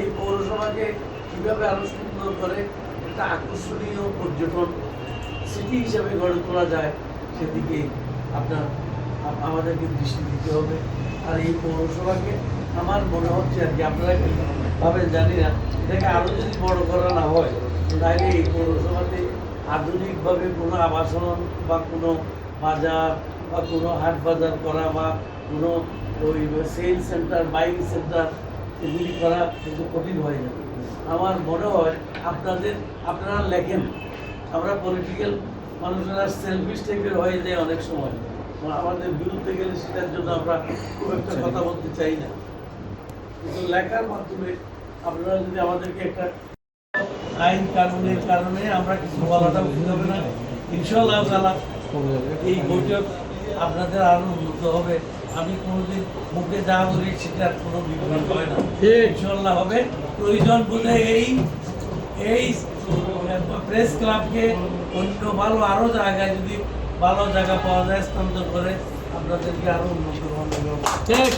এই পৌরসভাকে কীভাবে আরও সুন্দর করে একটা আকর্ষণীয় পর্যটন সিটি হিসাবে গড়ে তোলা যায়, সেদিকে আপনার, আমাদেরকে দৃষ্টি দিতে হবে। আর এই পৌরসভাকে আমার মনে হচ্ছে আর কি, আপনারা জানি না, এটাকে যদি বড় করা না হয়, তাহলে এই পৌরসভাতে আধুনিকভাবে কোনো আবাসন বা কোনো বাজার বা কোনো হাট বাজার করা বা কোনো ওই সেল সেন্টার বাইং সেন্টার এগুলি করা কিন্তু কঠিন হয়ে যাবে। আমার মনে হয় আপনাদের আপনারা লেখেন। আমরা পলিটিক্যাল মানুষেরা সেলফিশ টাইপের হয়ে যায় অনেক সময়। আমাদের বিরুদ্ধে গেলে সেটার জন্য আমরা খুব একটা কথা বলতে চাই না। কিন্তু লেখার মাধ্যমে আপনারা যদি আমাদেরকে একটা আইন কানুনের কারণে আমরা কিছু বলাটা উচিত হবে না। ইনশাল্লাহ তালা এই বৈঠক আপনাদের আরও উন্নত হবে। আমি কোনোদিন মুখে যা বলি সেটার কোনো বিভ্রাট হয় না। ইনশাল্লাহ হবে। প্রয়োজন বোধে এই এই প্রেস ক্লাবকে অন্য ভালো আরও জায়গায় যদি ভালো জায়গা পাওয়া যায় স্থানান্তর করে আপনাদেরকে আরও উন্নত করবে ঠিক।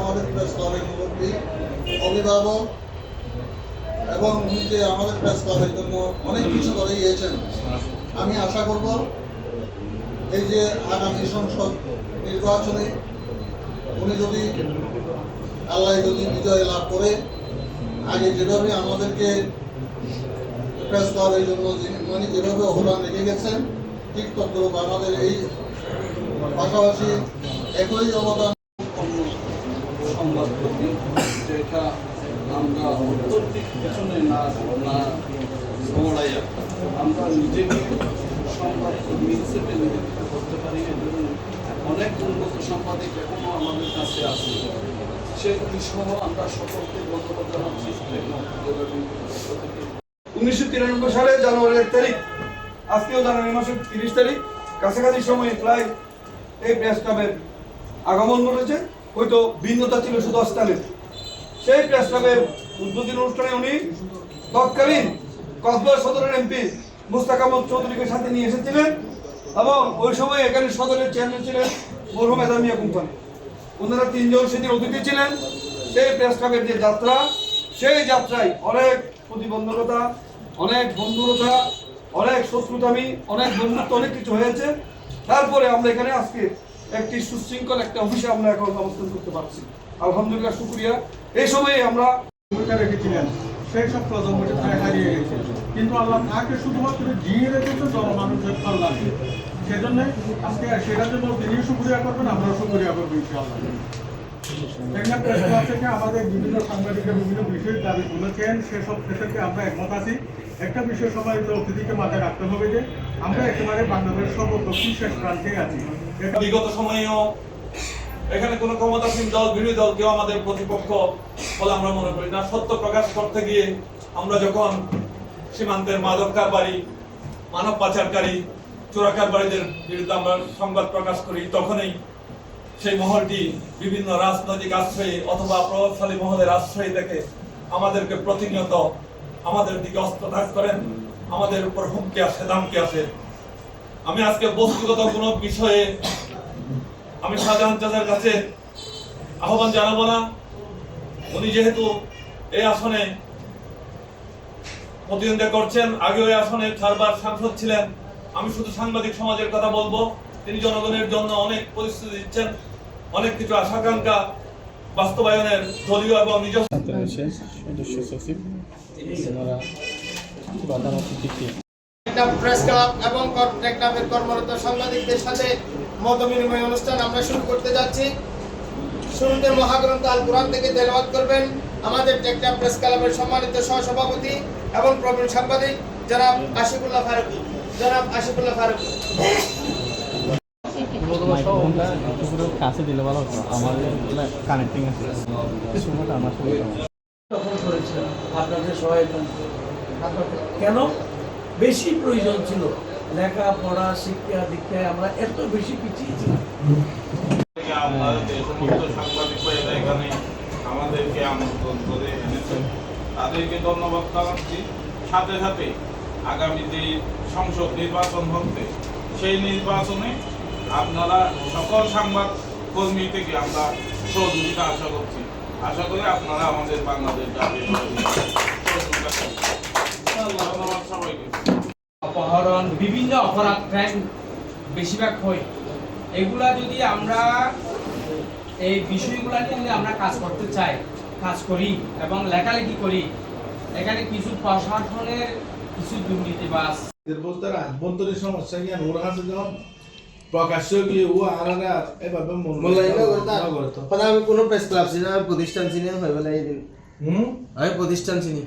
আমাদের প্রেস ক্লাবের মুরব্বী অভিভাবক এবং উনি যে আমাদের প্রেস ক্লাবের জন্য অনেক কিছু করে গিয়েছেন। আমি আশা করব এই যে আগামী সংসদ নির্বাচনে উনি যদি আল্লাহ যদি বিজয় লাভ করে, আগে যেভাবে আমাদেরকে প্রেস ক্লাবের জন্য উনি যেভাবে অবদান রেখে গেছেন, ঠিক তদ্রুপ আমাদের এই পাশাপাশি একই অবদান যেটা না আমরা নিজেকে অনেক উন্নত সাংবাদিক এখনও আমাদের কাছে আছে সেগুলি সহ আমরা সকলকে ধন্যবাদ জানাচ্ছি উনিশশো তিরানব্বই সালে জানুয়ারি এক তারিখ। আজকেও জানুয়ারি মাসের তিরিশ তারিখ। কাছাকাছি সময়ে প্রায় এই প্রেস ক্লাবের আগমন ঘটেছে। হয়তো ভিন্নতা ছিল শুধু স্থানের সেই প্রেস ক্লাবের উদ্বোধনী অনুষ্ঠানে উনি তৎকালীন কক্সবাজার সদরের এমপি মুস্তাক চৌধুরীকে সাথে নিয়ে এসেছিলেন এবং ওই সময় এখানে সদরের চেয়ারম্যান ছিলেন মরহুম এদামিয়া কোম্পানি। ওনারা তিনজন সেদিন অতিথি ছিলেন। সেই প্রেস ক্লাবের যে যাত্রা, সেই যাত্রায় অনেক প্রতিবন্ধকতা, অনেক বন্ধুরতা, অনেক শত্রুতামি, অনেক বন্ধুত্ব, অনেক কিছু হয়েছে। তারপরে আমরা এখানে আজকে একটি সুশৃঙ্খল, একটা অফিসে আমরা এখন অবস্থান করতে পারছি। আলহামদুলিল্লাহ, শুক্রিয়া। এই সময়ে আমরা ভূমিকা রেখেছিলেন। সেই সব হারিয়ে গেছে। কিন্তু আল্লাহ তাকে শুধুমাত্র জনমানুষের সেজন্য আজকে সেটার জন্য করবেন করব ইনশাআল্লাহ। আমাদের বিভিন্ন সাংবাদিকের বিভিন্ন বিষয় দাবি তুলেছেন, সেসব ক্ষেত্রে আমরা একমত আছি। একটা বিষয় সবাই অতিথিকে মাথায় রাখতে হবে যে, আমরা একেবারে বাংলাদেশের সর্বদক্ষিণ শেষ প্রান্তে আছি। বিগত সময়েও এখানে কোনো ক্ষমতাসীন দল, বিরোধী দল, কেউ আমাদের প্রতিপক্ষ বলে আমরা মনে করি না। সত্য প্রকাশ করতে গিয়ে আমরা যখন সীমান্তের মাদক কারবারি, মানব পাচারকারী, চোরা কারবারিদের বিরুদ্ধে আমরা সংবাদ প্রকাশ করি, তখনই সেই মহলটি বিভিন্ন রাজনৈতিক আশ্রয়ে অথবা প্রভাবশালী মহলের আশ্রয় থেকে আমাদেরকে প্রতিনিয়ত আমাদের দিকে অস্ত্রঘাত করেন, আমাদের উপর হুমকি আসে, ধামকি আসে। আমি আজকে বস্তুগত কোনো বিষয়ে আমি শাহজাহান চাচার কাছে আহ্বান জানাব না। উনি যেহেতু এই আসনে প্রতিদ্বন্দ্বিতা করছেন আগে ওই আসনে চারবার সাংসদ ছিলেন। আমি শুধু সাংবাদিক সমাজের কথা বলব। তিনি জনগণের জন্য অনেক পরিস্থিতি দিচ্ছেন অনেক কিছু আশাকাঙ্ক্ষা বাস্তবায়নের দলীয় এবং নিজস্ব সদস্য সচিব প্রেস ক্লাব এবং কর্মরত সাংবাদিকদের সাথে মত বিনিময় অনুষ্ঠান আমরা শুরু করতে যাচ্ছি। শুরুতে মহাগ্রন্থ আল কোরআন থেকে তেলাওয়াত করবেন। আমাদের টেকটা প্রেস ক্লাবের সম্মানিত সহসভাপতি এবং প্রবীণ সাংবাদিক জনাব আশিফুল্লাহ ফারুকি। জনাব আশিফুল্লাহ ফারুকি। কেন? বেশি প্রয়োজন ছিল। লেখাপড়া, শিক্ষা দীক্ষায় আমরা এত বেশি পিছিয়ে ছিলাম। আমাদেরকে আমন্ত্রণ করে এনেছেন। তাদেরকে ধন্যবাদ জানাচ্ছি। সাথে সাথে আগামী যে সংসদ নির্বাচন হচ্ছে সেই নির্বাচনে আপনারা সকল সংবাদ কর্মী থেকে আমরা সহযোগিতা আশা করছি। আশা করি আপনারা আমাদের বাংলাদেশ জাতীয় সহযোগিতা সবাইকে। অপহরণ বিভিন্ন অপরাধ ক্রাইম বেশিরভাগ হয়। এগুলা যদি আমরা এই বিষয়গুলা নিয়ে যদি আমরা কাজ করতে চাই কাজ করি এবং লেখালেখি করি এখানে কিছু প্রশাসনের কিছু বলতে আভ্যন্তরীণ সমস্যা জ্ঞান ওর কাছে যখন প্রকাশ্য গিয়ে ও আর আর এভাবে মূল্যায়ন করতো আমি কোনো প্রেস ক্লাব চিনি আমি প্রতিষ্ঠান চিনি হয়ে আমি প্রতিষ্ঠান চিনি।